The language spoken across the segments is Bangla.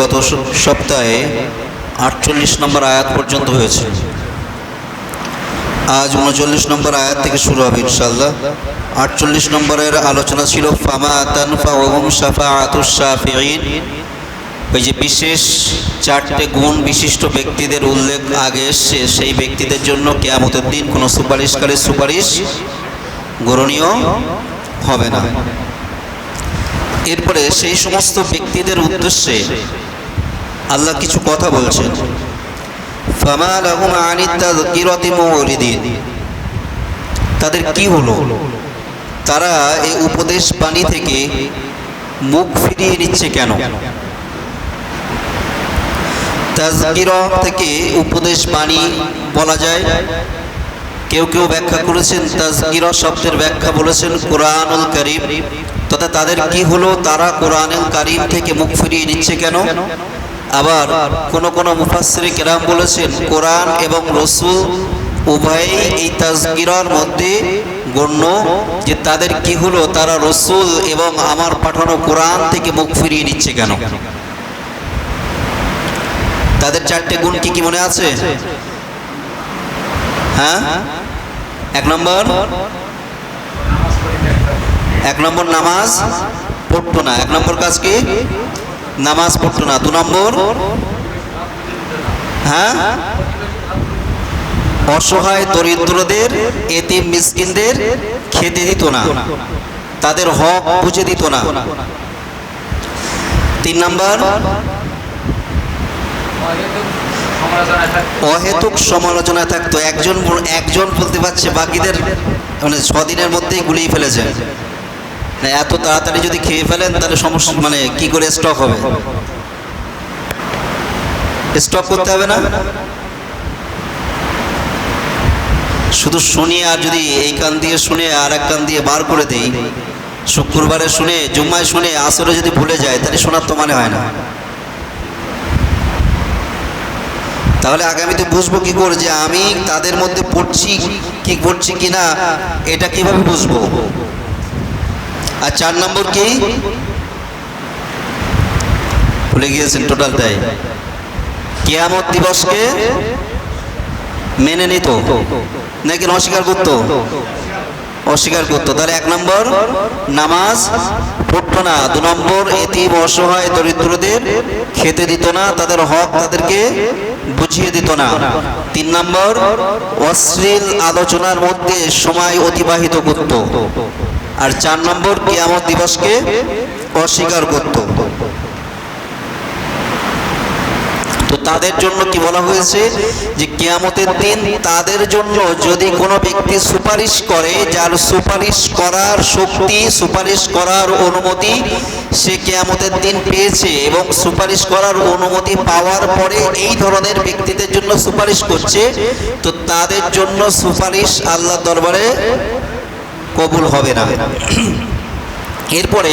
গত সপ্তাহে আটচল্লিশ নম্বর আয়াত পর্যন্ত হয়েছে। আজ উনচল্লিশ নম্বর আয়াত থেকে শুরু হবে ইনশাল্লাহ আটচল্লিশ নম্বরের আলোচনা ছিল, ফামা ওই যে বিশেষ চারটে গুণ বিশিষ্ট ব্যক্তিদের উল্লেখ আগে এসছে, সেই ব্যক্তিদের জন্য কেয়ামতের দিন কোনো সুপারিশকারীর সুপারিশ গ্রহণীয় হবে না। এরপরে সেই সমস্ত ব্যক্তিদের উদ্দেশ্যে আল্লাহ কিছু কথা বলছেন। তাদের কি হলো? তারা এই উপদেশ বাণী থেকে মুখ ফিরিয়ে নিচ্ছে কেন? থেকে উপদেশ বাণী বলা যায়। কেউ কেউ ব্যাখ্যা করেছেন তাজকিরা শব্দের ব্যাখ্যা বলেছেন, কোরআনুল তথা তাদের কি হলো? তারা কোরআনুল থেকে মুখ ফিরিয়ে নিচ্ছে কেন? আবার কোন কোন মুফাসসির কেরাম বলেছেন, কোরআন এবং রসুল উভয়ই এই তাজকিরার মধ্যে গণ্য যে তাদের কি হলো, তারা রসুল এবং আমার পাঠানো কোরআন থেকে মুখ ফিরিয়ে নিচ্ছে কেন? তাদের চারটে গুণ কি কি মনে আছে? হ্যাঁ? এক নম্বর? এক নম্বর নামাজ পড়তো না। এক নম্বর কাজ কি? নামাজ পড়তো না, দু নম্বর? হ্যাঁ? অসহায় দরিদ্রদের, এতিম মিসকিনদের খেতে দিত না। তাদের হক বুঝে দিত না। তিন নম্বর? অহেতুক সমালোচনা থাকতো। একজন একজন বলতে পারছে, বাকিদের মানে ছদিনের মধ্যেই গুলিয়ে ফেলেছে। এত তাড়াতাড়ি যদি খেয়ে ফেলেন, তাহলে সমস্যা মানে কি করে স্টক হবে? স্টক করতে হবে না? শুধু শুনি আর যদি এই কান দিয়ে শুনে আর এক কান দিয়ে বার করে দেই, শুক্রবারে শুনে, জুম্মায় শুনে, আসরে যদি ভুলে যায়, তাহলে শোনার তো মানে হয় না। তাহলে আগামীতে বুঝব কি করে যে আমি তাদের মধ্যে পড়ছি, কি পড়ছি কি না এটা কীভাবে বুঝব? আর চার নম্বর কি? ভুলে গিয়েছেন টোটাল টোটালটাই কেয়ামত দিবসকে মেনে নিত। নাকি অস্বীকার করতো? অস্বীকার করতো। তাহলে এক নম্বর, নামাজ পড়তো না। দু নম্বর, এতিম, অসহায়, দরিদ্রদের খেতে দিত না। তাদের হক তাদেরকে বুঝিয়ে দিত না। তিন নম্বর, অশ্লীল আলোচনার মধ্যে সময় অতিবাহিত করত। আর চার নম্বর কিয়ামত দিবসকে অস্বীকার করত। তো তাদের জন্য কি বলা হয়েছে যে কেয়ামতের দিন তাদের জন্য যদি কোনো ব্যক্তি সুপারিশ করে, যার সুপারিশ করার শক্তি, সুপারিশ করার অনুমতি সে কেয়ামতের দিন পেয়েছে এবং সুপারিশ করার অনুমতি পাওয়ার পরে এই ধরনের ব্যক্তিদের জন্য সুপারিশ করছে, তো তাদের জন্য সুপারিশ আল্লাহ দরবারে কবুল হবে না। এরপরে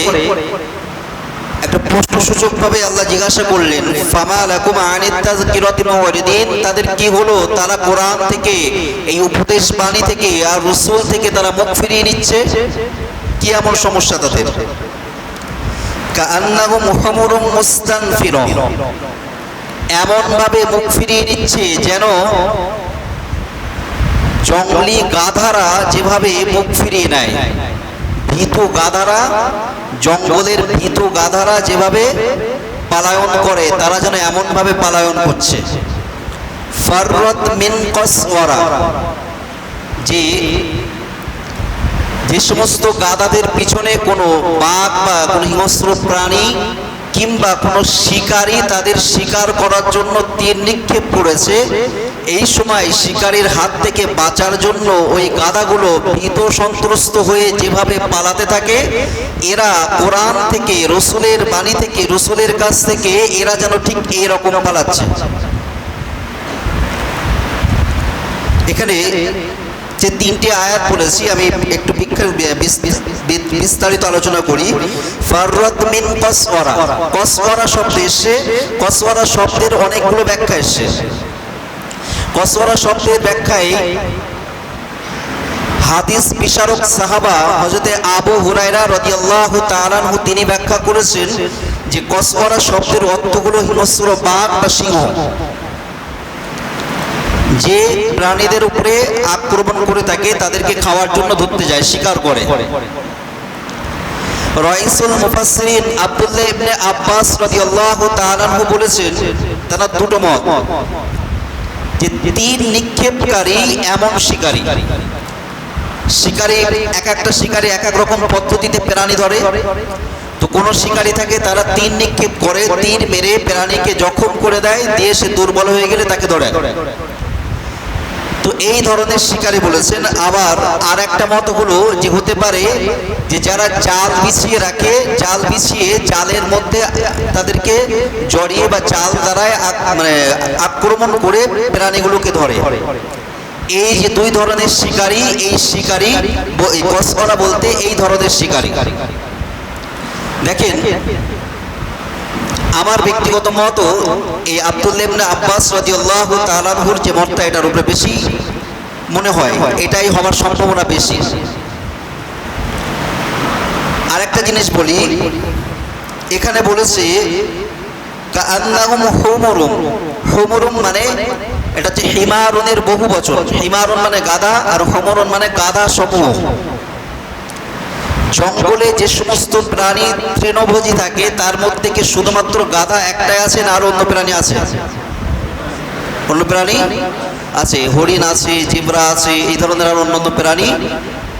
একটা প্রশ্নসূচক ভাবে আল্লাহ জিজ্ঞাসা করলেন তাদের কি হলো? তারা কোরআন থেকে, এই উপদেশ বাণী থেকে আর রসুল থেকে তারা মুখ ফিরিয়ে নিচ্ছে? কি এমন সমস্যা তাদের? কাআন্নাহুম হুমুরুম এমন ভাবে মুখ ফিরিয়ে নিচ্ছে যেন জঙ্গলি গাধারা যেভাবে মুখ ফিরিয়ে নেয়। ভীতু গাধারা, জঙ্গলের ভীতু গাধারা যেভাবে পালায়ন করে, তারা যেন এমনভাবে পালায়ন করছে। ফাররত মিন যে যে সমস্ত গাধাদের পিছনে কোনো বাঘ বা কোনো হিংস্র প্রাণী কিংবা কোনো শিকারী তাদের শিকার করার জন্য তীর নিক্ষেপ করেছে, এই সময় শিকারীর হাত থেকে বাঁচার জন্য ওই গাধাগুলো ভীত সন্ত্রস্ত হয়ে যেভাবে পালাতে থাকে, এরা কোরআন থেকে, রসুলের বাণী থেকে, রসুলের কাছ থেকে এরা যেন ঠিক এরকম পালাচ্ছে। এখানে যে তিনটি আয়াত বলেছি আমি একটু বিস্তারিত আলোচনা করি। ফাররাত মিন কসওয়ারা। কসওয়ারা শব্দ এসে কসওয়ারা শব্দের অনেকগুলো ব্যাখ্যা এসছে। কসওয়ারা শব্দের ব্যাখ্যায় হাদিস বিশারক সাহাবা হজরতে আবু হুরায়রা রাদিয়াল্লাহু তাআলাহু তিনি ব্যাখ্যা করেছেন যে কসমরা শব্দের অর্থগুলো হিংস্র বাঘ বা সিংহ। যে প্রাণীদের উপরে আক্রমণ করে থাকে, তাদেরকে খাওয়ার জন্য ধরতে যায়, শিকার করে। রইসুল মুফাসসিরিন আব্দুল্লাহ ইবনে আব্বাস রাদিয়াল্লাহু তাআলা বলেছেন, তারা দুটো মত, যে তীর নিক্ষেপকারী এমন শিকারী। শিকারী এক একটা শিকারী এক এক রকম পদ্ধতিতে প্রাণী ধরে। তো কোন শিকারী থাকে, তারা তীর নিক্ষেপ করে তীর মেরে প্রাণীকে জখম করে দেয়, দিয়ে সে দুর্বল হয়ে গেলে তাকে ধরে। এই ধরনের শিকারী বলেছেন, আবার আর একটা মত হলো যে হতে পারে যে যারা জাল বিছিয়ে রাখে, জাল বিছিয়ে জালের মধ্যে তাদেরকে জড়িয়ে বা জাল দ্বারায় মানে আক্রমণ করে প্রাণীগুলোকে ধরে। এই যে দুই ধরনের শিকারী, এই শিকারী এই বলতে এই ধরনের শিকারী। দেখেন আমার ব্যক্তিগত মত, এই আব্দুল্লাহ ইবনে আব্বাস রাদিয়াল্লাহু তাআলার যে মতটা এটার উপরে বেশি মনে হয়, এটাই হওয়ার সম্ভাবনা বেশি। আরেকটা জিনিস বলি, এখানে বলেছে হুমুরুম। মানে এটা হচ্ছে হিমারুনের বহু বচন হিমারুন মানে গাদা আর হুমুরুন মানে গাদা সমূহ। জঙ্গলে যে সমস্ত প্রাণী তৃণভোজী থাকে, তার মধ্যে কি শুধুমাত্র গাধা একটাই আছে না আর অন্য প্রাণী আছে? অন্য প্রাণী আছে, হরিণ আছে, জিবরা আছে, এই ধরনের আর অন্য প্রাণী,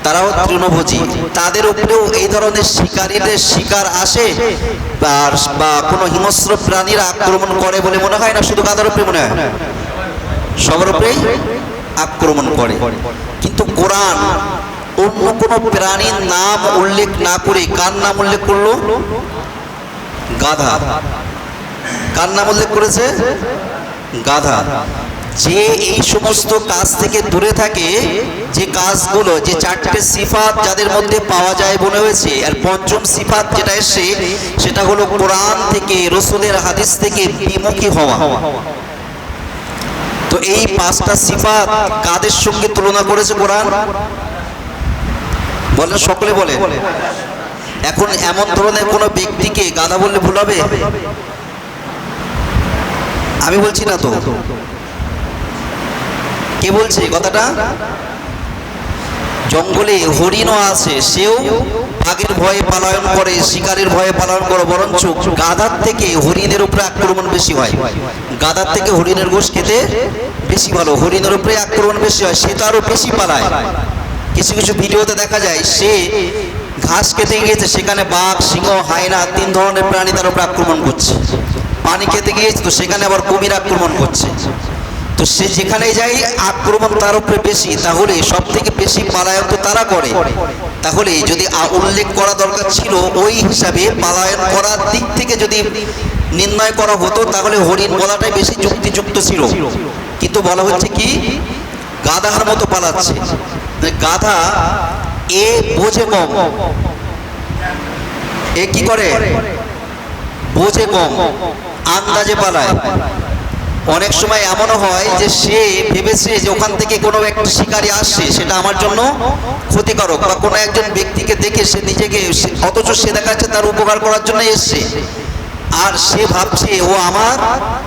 তারাও তৃণভোজী। তাদের উপরেও এই ধরনের শিকারীদের শিকার আসে আর বা কোনো হিংস্র প্রাণীরা আক্রমণ করে বলে মনে হয় না? শুধু গাধার উপরে মনে হয়? সবার উপরেই আক্রমণ করে। কিন্তু কোরআন অন্য কোনো প্রাণীর নাম উল্লেখ না করে কার নাম উল্লেখ করল? গাধা। কার নাম উল্লেখ করেছে? গাধা। যে এই সমস্ত কাজ থেকে দূরে থাকে, যে কাজগুলো, যে চারটে সিফাত যাদের মধ্যে পাওয়া যায় মনে হয়েছে, আর পঞ্চম সিফাত যেটা এসছে, সেটা হলো কোরআন থেকে, রসুলের হাদিস থেকে বিমুখী হওয়া। তো এই পাঁচটা সিফাত কাদের সঙ্গে তুলনা করেছে কোরআন? বলেন সকলে বলে, এখন এমন ধরনের কোনো ব্যক্তিকে গাধা বললে ভুল হবে? আমি বলছি না তো। কে বলছে কথাটা? জঙ্গলে হরিণও আছে, সেও বাঘের ভয়ে পালায়ন করে, শিকারের ভয়ে পালন করে, বরঞ্চ গাধার থেকে হরিণের উপরে আক্রমণ বেশি হয়। গাধার থেকে হরিণের গোশ খেতে বেশি ভালো, হরিণের উপরে আক্রমণ বেশি হয়, সে তারও বেশি পালায়। কিছু কিছু ভিডিওতে দেখা যায়, সে ঘাস খেতে গিয়েছে, সেখানে বাঘ, সিংহ, হায়না তিন ধরনের প্রাণী তার উপরে আক্রমণ করছে। পানি খেতে গিয়েছে, তো সেখানে আবার কুমির আক্রমণ করছে। তো সে যেখানে যায়, আক্রমণ তার উপরে বেশি। তাহলে সব থেকে বেশি পালায়ন তো তারা করে। তাহলে যদি উল্লেখ করা দরকার ছিল, ওই হিসাবে পালায়ন করার দিক থেকে যদি নির্ণয় করা হতো, তাহলে হরিণ বলাটাই বেশি যুক্তিযুক্ত ছিল। কিন্তু বলা হচ্ছে কি, গাধার মতো পালাচ্ছে। গাধা এ বোঝে কম এ কি করে? বোঝে কম আন্দাজে পালায়। অনেক সময় এমনও হয় যে সে ভেবেছে যে ওখান থেকে কোনো একটা শিকারী আসছে, সেটা আমার জন্য ক্ষতিকারক বা কোনো একজন ব্যক্তিকে দেখে সে নিজেকে অথচ সে দেখাচ্ছে তার উপকার করার জন্য এসছে। আর সে ভাবছে, ও আমার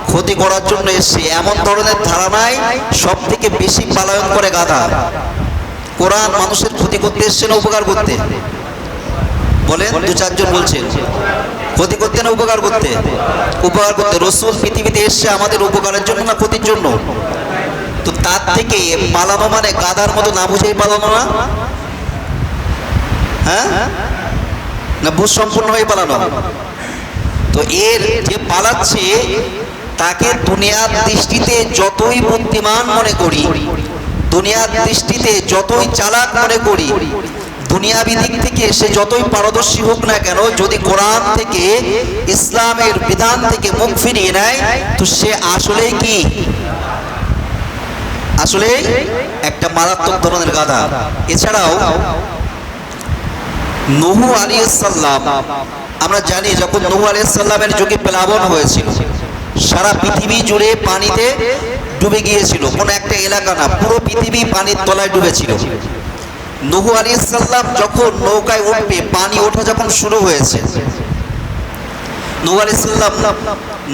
ক্ষতি করার জন্য এসছে। এমন ধরনের ধারণায় সব থেকে বেশি পালায়ন করে গাধা। কোরআন মানুষের ক্ষতি করতে এসছে না উপকার করতে? বলেন, দু চারজন বলছেন। ক্ষতি করতে না উপকার করতে? উপকার করতে। রসুল পৃথিবীতে এসছে আমাদের উপকারের জন্য না ক্ষতির জন্য? তো তার থেকে পালানো মানে গাধার মতো না বুঝেই পালানো না? হ্যাঁ? না বুঝ সম্পূর্ণ হয়ে পালানো? তো এর যে পালাচ্ছে, তাকে দুনিয়ার দৃষ্টিতে যতই বুদ্ধিমান মনে করি দুনিয়ার দৃষ্টিতে যতই চালাক মনে করি, দুনিয়াবি দিক থেকে সে যতই পারদর্শী হোক না কেন, যদি কোরআন থেকে, ইসলামের বিধান থেকে মুখ ফিরিয়ে নেয়, তো সে আসলেই কি? আসলে একটা মারাত্মক ধরনের গাধা। এছাড়াও, নহু আলী সাল্লাম আমরা জানি যখন নহু আলী সাল্লামের যুগে প্লাবন হয়েছিল, সারা পৃথিবী জুড়ে পানিতে ডুবে গিয়েছিল। কোনো একটা এলাকা না, পুরো পৃথিবী পানির তলায় ডুবেছিল। নহু আলী যখন নৌকায় উঠবে, পানি ওঠা যখন শুরু হয়েছে, নূহ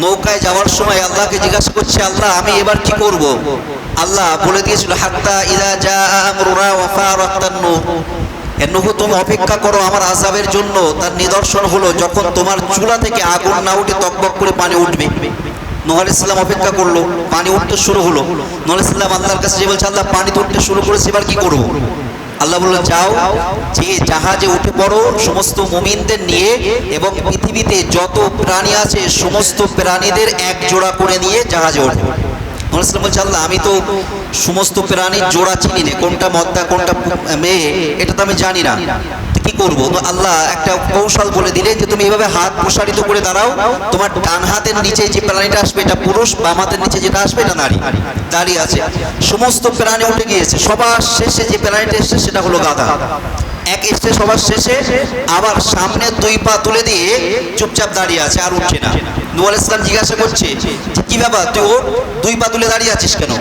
নৌকায় যাওয়ার সময় আল্লাহকে জিজ্ঞাসা করছে, আল্লাহ, আমি এবার কি করব? আল্লাহ বলে দিয়েছিল, হাত্তা ইদা জা আমরুনা ওয়া ফারাতান নূহ, তুমি অপেক্ষা করো, আমার আযাবের জন্য। তার নিদর্শন হলো, যখন তোমার চুলা থেকে আগুন না উঠে তকবক করে পানি উঠবে। নূহ আলাইহিসসালাম অপেক্ষা করল, পানি উঠতে শুরু হলো। নূহ আলাইহিসসালাম আল্লাহর কাছে যে বলছে, আল্লাহ, পানি উঠতে শুরু করেছে, এবার কি করব? আল্লাহ বলল, যাও, যে জাহাজে উঠে পড়ো, সমস্ত মুমিনদের নিয়ে এবং পৃথিবীতে যত প্রাণী আছে, সমস্ত প্রাণীদের এক জোড়া করে নিয়ে জাহাজে ওঠো। মুসলিম বলছে, আল্লাহ, আমি তো সমস্ত প্রাণীর জোড়া চিনি না, কোনটা মদ্দা, কোনটা মেয়ে, এটা তো আমি জানি না। কি করব? তো আল্লাহ একটা কৌশল বলে দিলেন যে তুমি এভাবে হাত প্রসারিত করে দাঁড়াও। তোমার ডান হাতের নিচে যে প্রাণীটা আসবে, এটা পুরুষ, বাম হাতের নিচে যেটা আসবে, এটা নারী। দাঁড়িয়ে আছে। সমস্ত প্রাণী উঠে গিয়েছে। সবার শেষে যে প্রাণীটা এসছে, সেটা হলো গাধা। এক এসছে, সবার শেষে আবার সামনে দুই পা তুলে দিয়ে চুপচাপ দাঁড়িয়ে আছে, আর উঠছে না। নুয়াল ইসলাম জিজ্ঞাসা করছে কি ব্যাপার? তুই ওর দুই পা তুলে দাঁড়িয়ে আছিস কেন?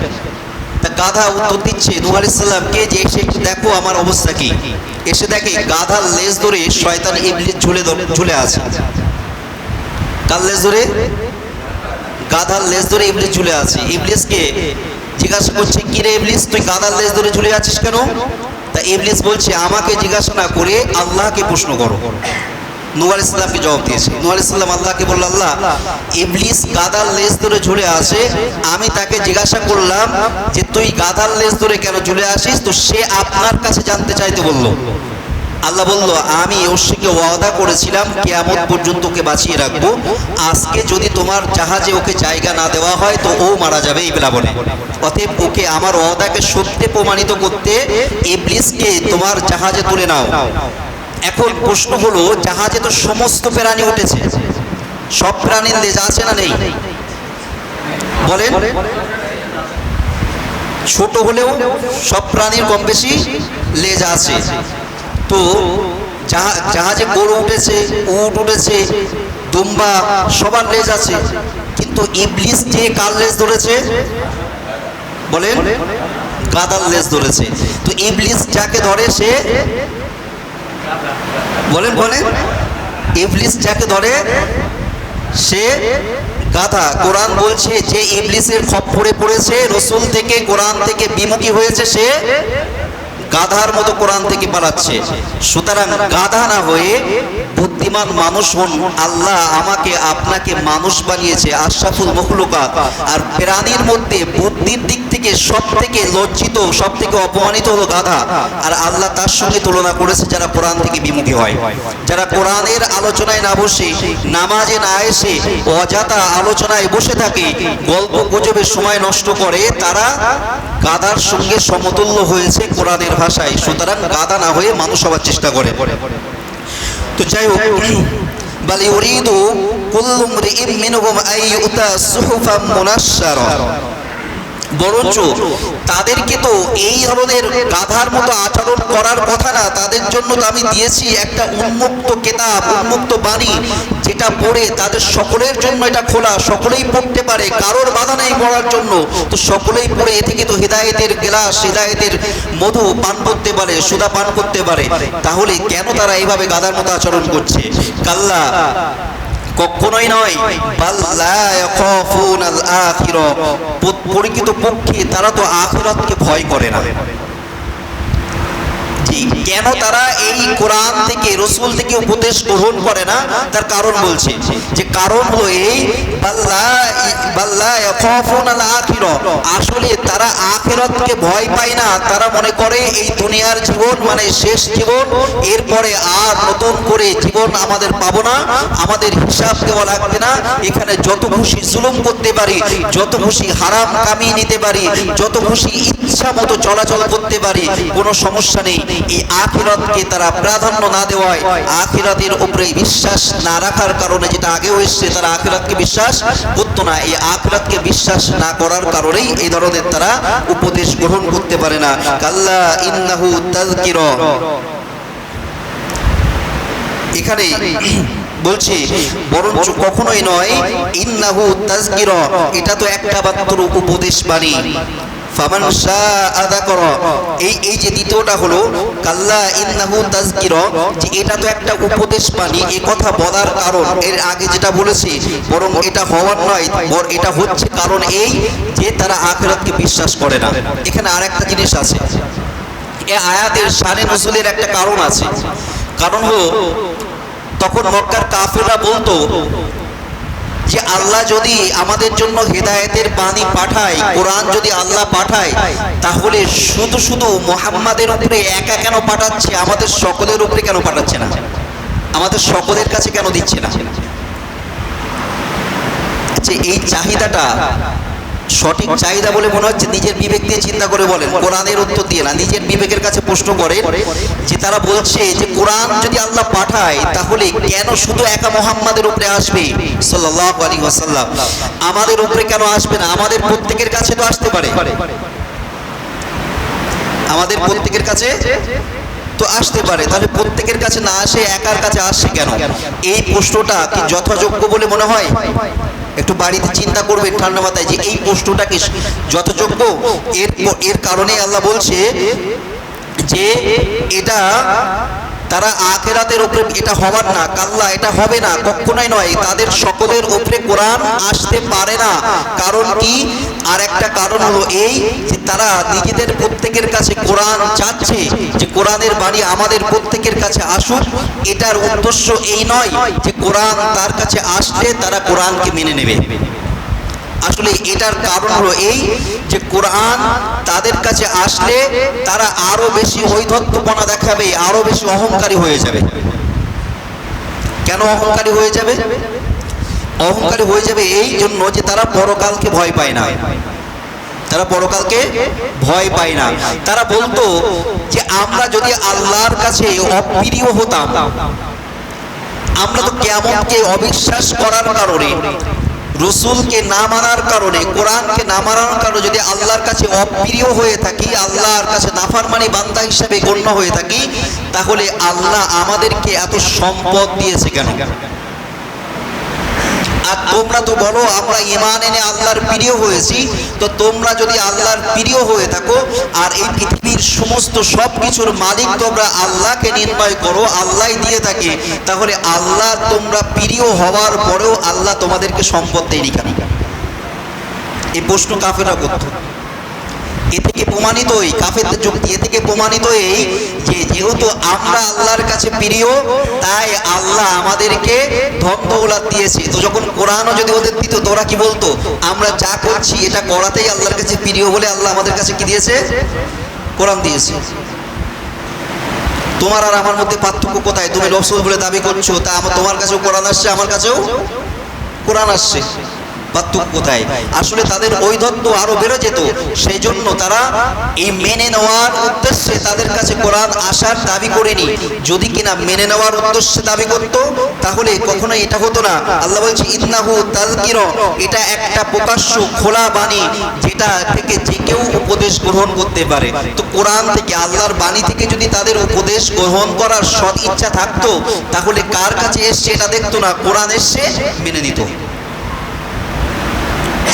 তা গাধা উত্তর দিচ্ছে, নুয়াল ইসলামকে যে এসে দেখো, আমার অবস্থা কি? এসে দেখে গাধার লেজ ধরে শয়তান ইবলিস ঝুলে ঝুলে আছে। কার লেজ ধরে? গাধার লেজ ধরে ইবলিস ঝুলে আছে। ইবলিসকে জিজ্ঞাসা করছে, কি রে ইবলিস, তুই গাধার লেজ ধরে ঝুলে আছিস কেন? তা ইবলিস বলছে, আমাকে জিজ্ঞাসা না করে আল্লাহকে প্রশ্ন করো। নুয়াল ইসলামকে জবাব দিয়েছে। ইসলাম আল্লাহকে বলল, আল্লাহ, ইবলিস গাদার লেজ ধরে ঝুলে আসে আমি তাকে জিজ্ঞাসা করলাম যে, তুই গাধার লেজ ধরে কেন ঝুলে আসিস? তো সে আপনার কাছে জানতে চাইতে বলল। আল্লাহ বলল, আমি অশ্বীকে ওয়াদা করেছিলাম, কেয়ামত পর্যন্ত ওকে বাঁচিয়ে রাখব। আজকে যদি তোমার জাহাজে ওকে জায়গা না দেওয়া হয়, তো ও মারা যাবে এই বেলা বলে। অতএব ওকে আমার ওয়াদাকে সত্যি প্রমাণিত করতে ইবলিসকে তোমার জাহাজে তুলে নাও। এখন প্রশ্ন হলো, জাহাজে তো সমস্ত প্রাণী উঠেছে। সব প্রাণীর লেজ আছে না নেই? বলেন। ছোট হলেও সব প্রাণীর কম বেশি লেজ আছে। তো জাহা- জাহাজে গরু উঠেছে, উট উঠেছে, দুম্বা, সবার লেজ আছে। কিন্তু ইবলিস যে কার লেজ ধরেছে? বলেন। গাদার লেজ ধরেছে। তো ইবলিস যাকে ধরে সে বলেন বলেন। ইবলিস যাকে ধরে, সে গাধা। কোরআন বলছে, যে ইবলিসের পড়ে পড়েছে, রসুল থেকে, কোরআন থেকে বিমুখী হয়েছে সে গাধার মতো কোরআন থেকে পালাচ্ছে। সুতরাং গাধা না হয়ে বুদ্ধিমান মানুষ হন আল্লাহ আমাকে, আপনাকে মানুষ বানিয়েছে, আশরাফুল মখলুকাত। আর প্রাণীর মধ্যে বুদ্ধির দিক থেকে সব থেকে লজ্জিত সব থেকে অপমানিত হলো গাধা। আর আল্লাহ তার সঙ্গে তুলনা করেছে যারা কোরআন থেকে বিমুখী হয়। যারা কোরআনের আলোচনায় না বসে, নামাজে না এসে অজাতা আলোচনায় বসে থাকে, গল্প গুজবের সময় নষ্ট করে, তারা গাধার সঙ্গে সমতুল্য হয়েছে কোরআনের ভাষায়। সুতরাং গাদা না হয়ে মানুষ হওয়ার চেষ্টা করে। তো যাই হোক, বাল ইউরিদু কুল্লু ইমরিইম মিনহুম আই উতা মুনাশশারা। বরঞ্চ তাদেরকে তো এই ধরনের গাধার মতো আচরণ করার কথা না তাদের জন্য তো আমি দিয়েছি একটা উন্মুক্ত কেতাব উন্মুক্ত বাণী যেটা পড়ে তাদের সকলের জন্য এটা খোলা সকলেই পড়তে পারে কারোর বাধা নেই পড়ার জন্য। তো সকলেই পড়ে এ থেকে তো হৃদায়তের গ্লাস হৃদায়তের মধু পান করতে পারে সুদা পান করতে পারে। তাহলে কেন তারা এইভাবে গাধার মতো আচরণ করছে? কাল্লা কখনোই নয় পরিচিত পক্ষে তারা তো আখিরাতকে ভয় করে না। কেন তারা এই কোরআন থেকে, রসুল থেকে উপদেশ গ্রহণ করে না? তার কারণ বলছে যে কারণ হলো এই আসলে তারা আখিরাতকে ভয় পায় না। তারা মনে করে এই দুনিয়ার জীবন মানে শেষ জীবন। এরপরে আর নতুন করে জীবন আমাদের পাবো না, আমাদের হিসাব দেওয়া লাগবে না। এখানে যত খুশি জুলুম করতে পারি, যত খুশি হারাম কামিয়ে নিতে পারি, যত খুশি ইচ্ছা মতো চলাচল করতে পারি, কোনো সমস্যা নেই। এই আখিরাতকে তারা প্রাধান্য না দেওয়ায় আখিরাতের উপরে বিশ্বাস না রাখার কারণে যেটা আগেও এসছে, তারা আখিরাতকে বিশ্বাস করতো না। এই আখিরাতকে বিশ্বাস না করার কারণেই এই ধরনের তারা উপদেশ গ্রহণ করতে পারে না। কাল্লা ইন্নাহু তাযকিরা। এখানে বলছে, বরঞ্চ কখনোই নয়, ইন্নাহু তাজকিরা এটা তো একটা মাত্র উপদেশ বাণী। ফামান শাআ যাকারা। এই এই যে দ্বিতীয়টা হলো, কাল্লা ইন্নাহু তাযকিরা। যে এটা তো একটা উপদেশ বাণী এই কথা বলার কারণ। এর আগে যেটা বলেছি, বরং এটা হওয়ার নয়, বর এটা হচ্ছে কারণ এই যে তারা আখিরাতকে বিশ্বাস করে না। এখানে আরেকটা জিনিস আছে। এ আয়াতের শানে নজুলের একটা কারণ আছে। কারণ হলো, তখন মক্কার কাফেররা বলতো যে আল্লাহ যদি আমাদের জন্য হেদায়েতের বাণী পাঠায়, কোরআন যদি আল্লাহ পাঠায়, তাহলে শুধু শুধু মোহাম্মাদের উপরে একা কেন পাঠাচ্ছে? আমাদের সকলের উপরে কেন পাঠাচ্ছে না? আমাদের সকলের কাছে কেন দিচ্ছে না? যে এই চাহিদাটা সঠিক চাহিদা বলে মনে হচ্ছে নিজের বিবেক দিয়ে চিন্তা করে বলেন, কোরআনের উত্তর দিয়ে না, নিজের বিবেকের কাছে প্রশ্ন করে যে তারা বলছে যে কোরআন যদি আল্লাহ পাঠায়, তাহলে কেন শুধু একা মোহাম্মদের উপরে আসবে? সাল্লাল্লাহু আলাইহি ওয়াসাল্লাম। আমাদের উপরে কেন আসবে না? আমাদের প্রত্যেকের কাছে তো আসতে পারে। আমাদের প্রত্যেকের কাছে তো আসতে পারে। তাহলে প্রত্যেকের কাছে না আসে, একার কাছে আসে কেন? এই প্রশ্নটা কি যথাযোগ্য বলে মনে হয়? একটু বাড়িতে চিন্তা করবে ঠান্ডা মাথায় যে এই প্রশ্নটাকে যথাযোগ্য? এর এর কারণে আল্লাহ বলছে যে এটা তারা আখেরাতের উপরে এটা হবার না, কাল্লা, এটা হবে না, কখনোই নয়। তাদের সকলের উপরে কোরআন আসতে পারে না। কারণ কি? আর একটা কারণ হলো এই যে তারা নিজেদের প্রত্যেকের কাছে কোরআন চাচ্ছে, যে কোরআনের বাণী আমাদের প্রত্যেকের কাছে আসুক, এটার উদ্দেশ্য এই নয় যে কোরআন তার কাছে আসলে তারা কোরআনকে মেনে নেবে। আসলে এটার কারণ হলো এই যে কোরআন তাদের কাছে আসলে তারা আরও বেশি ঐধত্যপনা দেখাবে, আরও বেশি অহংকারী হয়ে যাবে। কেন অহংকারী হয়ে যাবে? অহংকারী হয়ে যাবে এই জন্য যে তারা পরকালকে ভয় পায় না। তারা পরকালকে ভয় পায় না। তারা বলতো যে আমরা যদি আল্লাহর কাছে অপ্রিয় হতাম, আমরা তো কেমনকে অবিশ্বাস করার কারণে রসুলকে না মানার কারণে, কোরআনকে না মানার কারণে যদি আল্লাহর কাছে অপ্রিয় হয়ে থাকি, আল্লাহর কাছে নাফারমানি বান্দা হিসাবে গণ্য হয়ে থাকি, তাহলে আল্লাহ আমাদেরকে এত সম্পদ দিয়েছে কেন? আর তোমরা তো বলো, আমরা ইমান এনে আল্লাহর প্রিয় হয়েছি। তো তোমরা যদি আল্লাহর প্রিয় হয়ে থাকো, আর এই পৃথিবীর সমস্ত সব কিছুর মালিক তোমরা আল্লাহকে নির্ণয় করো আল্লাহ দিয়ে থাকে, তাহলে আল্লাহ তোমরা প্রিয় হওয়ার পরেও আল্লাহ তোমাদেরকে সম্পদ দেয়নি কেন? এই প্রশ্ন কাফেরা করতো। এ থেকে প্রমাণিত এই কাফেরদের যুক্তি, এ থেকে প্রমাণিত এই যে যেহেতু আমরা আল্লাহর কাছে প্রিয়, তাই আল্লাহ আমাদেরকে ধন দিয়েছে। তো যখন কোরআনও যদি ওদের দিত তোরা কি বলতো? আমরা যা করছি, এটা করাতেই আল্লাহর কাছে প্রিয় বলে আল্লাহ আমাদের কাছে কি দিয়েছে? কোরআন দিয়েছে। তোমার আর আমার মধ্যে পার্থক্য কোথায়? তুমি রসুল বলে দাবি করছ, তা আমার তোমার কাছেও কোরআন আসছে, আমার কাছেও কোরআন আসছে। পার্থক্য কোথায়? আসলে তাদের ঐধত্য আরও বেড়ে যেত। সেই জন্য তারা এই মেনে নেওয়ার উদ্দেশ্যে তাদের কাছে কোরআন আসার দাবি করেনি। যদি কিনা মেনে নেওয়ার উদ্দেশ্যে দাবি করত, তাহলে কখনো এটা হতো না। আল্লাহ বলছে, ইন্নাহু তাজকির এটা একটা প্রকাশ্য খোলা বাণী যেটা থেকে যে কেউ উপদেশ গ্রহণ করতে পারে। তো কোরআন থেকে আল্লাহর বাণী থেকে যদি তাদের উপদেশ গ্রহণ করার সৎ ইচ্ছা থাকতো, তাহলে কার কাছে এসছে এটা দেখতো না, কোরআন এসছে মেনে নিত।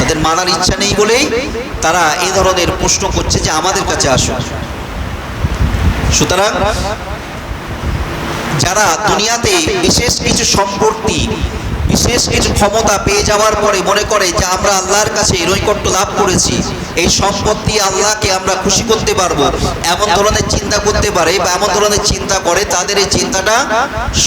তাদের মানার ইচ্ছা নেই বলেই তারা এই ধরনের প্রশ্ন করছে যে আমাদের কাছে আসুন। সুতরাং যারা দুনিয়াতে বিশেষ কিছু সম্পত্তি, বিশেষ কিছু ক্ষমতা পেয়ে যাওয়ার পরে মনে করে যে আমরা আল্লাহর কাছে নৈকট্য লাভ করেছি এই সম্পত্তি আল্লাহকে আমরা খুশি করতে পারব। এমন ধরনের চিন্তা করতে পারে বা এমন ধরনের চিন্তা করে তাদের এই চিন্তাটা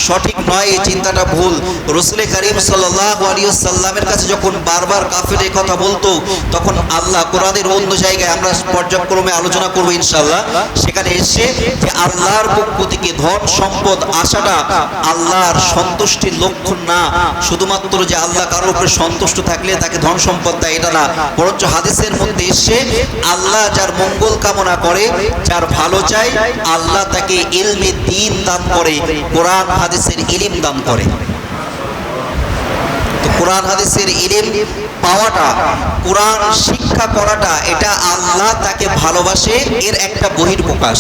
সঠিক নয়, এই চিন্তাটা ভুল। রসুল করিম সাল্লাহ আলিয়াল্লামের কাছে যখন বারবার কাফের এই কথা বলতো, তখন আল্লাহ কোরআনের অন্য জায়গায় আমরা পর্যায়ক্রমে আলোচনা করব ইনশাল্লাহ সেখানে এসে যে আল্লাহর পক্ষ থেকে ধন, সম্পদ আসাটা আল্লাহর সন্তুষ্টির লক্ষণ না। শুধুমাত্র যে আল্লাহ কারোর উপরে সন্তুষ্ট থাকলে তাকে ধন, সম্পদ দেয়, এটা না। বরঞ্চ হাদিসের মধ্যে এসে আল্লাহ যার মঙ্গল কামনা করে, যার ভালো চায়, আল্লাহ তাকে ইলমে দিন দান করে, কোরআন, হাদিসের ইলিম দান করে। কোরআন, হাদিসের ইলিম পাওয়াটা, কোরআন শিক্ষা করাটা, এটা আল্লাহ তাকে ভালোবাসে, এর একটা বহির প্রকাশ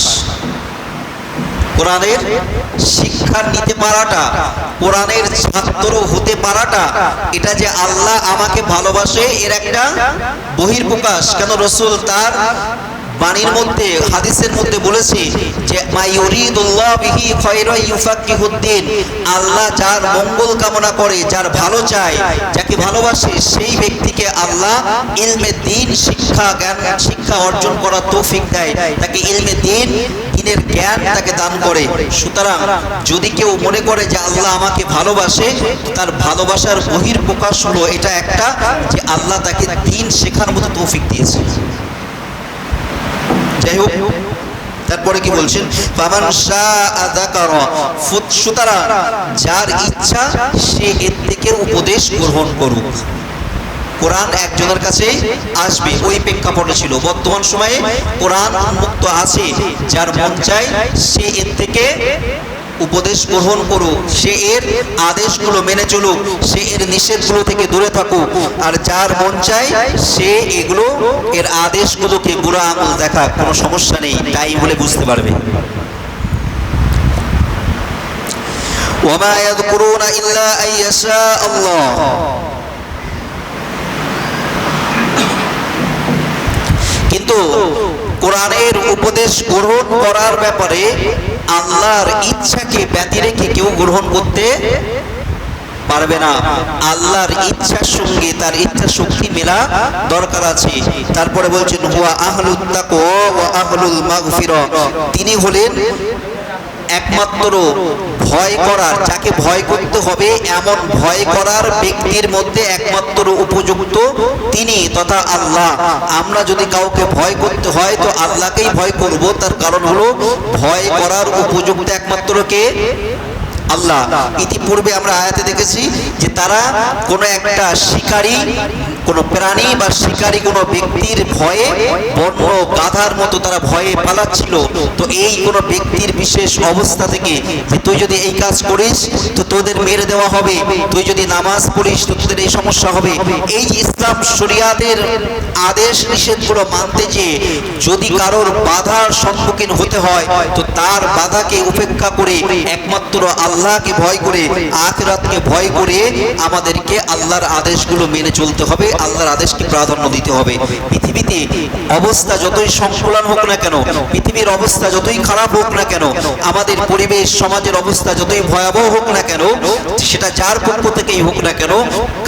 কোরআনের শিক্ষা নিতে পারাটা, কোরআনের ছাত্র হতে পারাটা, এটা যে আল্লাহ আমাকে ভালোবাসে, এর একটা বহির্প্রকাশ। কেন রসুল তার বাণীর মধ্যে, হাদিসের মধ্যে বলেছে যে আল্লাহ যার মঙ্গল কামনা করে, যার ভালো চায়, যাকে ভালোবাসে, সেই ব্যক্তিকে আল্লাহ ইলমে দিন শিক্ষা, জ্ঞান, শিক্ষা অর্জন করার তৌফিক দেয়। তাকে ইলমে দিন দিনের জ্ঞান তাকে দান করে। সুতরাং যদি কেউ মনে করে যে আল্লাহ আমাকে ভালোবাসে, তার ভালোবাসার বহির্প্রকাশ হলো এটা একটা যে আল্লাহ তাকে দিন শেখার মতো তৌফিক দিয়েছে। যাই হোক, তারপরে কি বলছেন? ফামান সুতরাং যার ইচ্ছা সে এর থেকে উপদেশ গ্রহণ করুক। কোরআন একজনের কাছে আসবে ওই প্রেক্ষাপটে ছিল বর্তমান সময়ে কোরআন উন্মুক্ত আছে যার মন চায় সে এর থেকে উপদেশ গ্রহণ করুক সে এর আদেশগুলো মেনে চলুক সে এর নিষেধগুলো থেকে দূরে থাকুক আর যার মন চায় সে এগুলো এর আদেশগুলোকে বুড়া আঙুল দেখা কোনো সমস্যা নেই তাই বলে বুঝতে পারবে وما يذكرون إلا أن يشاء الله কিন্তু কোরআনের উপদেশ গ্রহণ করার ব্যাপারে আল্লাহর ইচ্ছাকে ব্যতি রেখে কেউ গ্রহণ করতে পারবে না। আল্লাহর ইচ্ছার সঙ্গে তার ইচ্ছা শক্তি মেলা দরকার আছে। তারপরে বলছেন, হুয়া আহলুত তাকওয়া ওয়া আহলুল মাগফিরা তিনি হলেন একমাত্র ভয় করার, যাকে ভয় করতে হবে, এমন ভয় করার ব্যক্তির মধ্যে একমাত্র উপযুক্ত তিনি তথা আল্লাহ। আমরা যদি কাউকে ভয় করতে হয়, তো আল্লাহকেই ভয় করব। তার কারণ হলো, ভয় করার উপযুক্ত একমাত্র কে? আল্লাহ। ইতিপূর্বে আমরা আয়াতে দেখেছি যে তারা কোনো একটা শিকারী কোনো প্রাণী বা শিকারী কোনো ব্যক্তির ভয়ে বন্য গাধার মতো তারা ভয়ে পালাচ্ছিল। তো এই কোনো ব্যক্তির বিশেষ অবস্থা থেকে তুই যদি এই কাজ করিস, তো তোদের মেরে দেওয়া হবে। তুই যদি নামাজ পড়িস, তো তোদের এই সমস্যা হবে। এই ইসলাম শরিয়াতের আদেশ নিষেধগুলো মানতে যে যদি কারোর বাধার সম্মুখীন হতে হয়, তো তার বাধাকে উপেক্ষা করে একমাত্র আল্লাহকে ভয় করে, আখরাতকে ভয় করে আমাদেরকে আল্লাহর আদেশগুলো মেনে চলতে হবে। আল্লাহর আদেশকে প্রাধান্য দিতে হবে। পৃথিবীতে অবস্থা যতই সংকুলন হোক না কেন, পৃথিবীর অবস্থা যতই খারাপ হোক না কেন, আমাদের পরিবেশ, সমাজের অবস্থা যতই ভয়াবহ হোক না কেন, সেটা যার পক্ষ থেকেই হোক না কেন,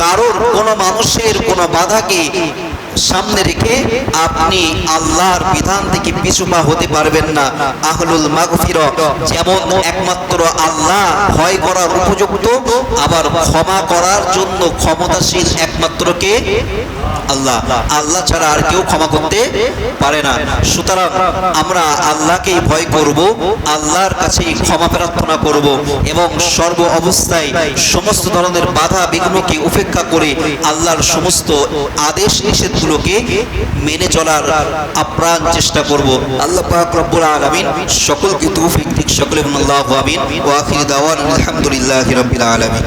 কারোর কোনো মানুষের কোনো বাধাকে সামনে রেখে আপনি আল্লাহর বিধান থেকে পিছুপা হতে পারবেন না। আহলুল মাগফির, যেমন একমাত্র আল্লাহ ভয় করার উপযুক্ত, আবার ক্ষমা করার জন্য ক্ষমতাশীল একমাত্র কে? আল্লাহ। আল্লাহ ছাড়া আর কেউ ক্ষমা করতে পারে না। সুতরাং আমরা আল্লাহকেই ভয় করব, আল্লাহর কাছে ক্ষমা প্রার্থনা করব এবং সর্ব অবস্থায় সমস্ত ধরনের বাধা বিঘ্নকে উপেক্ষা করে আল্লাহর সমস্ত আদেশ নিষেধগুলোকে মেনে চলার আপ্রাণ চেষ্টা করব। আল্লাহ পাক রব্বুল আলামিন সকলকে তৌফিক দিক, সকলে আল্লাহু আমিন। ওয়া আখির দাওয়ান আলহামদুলিল্লাহি রাব্বিল আলামিন।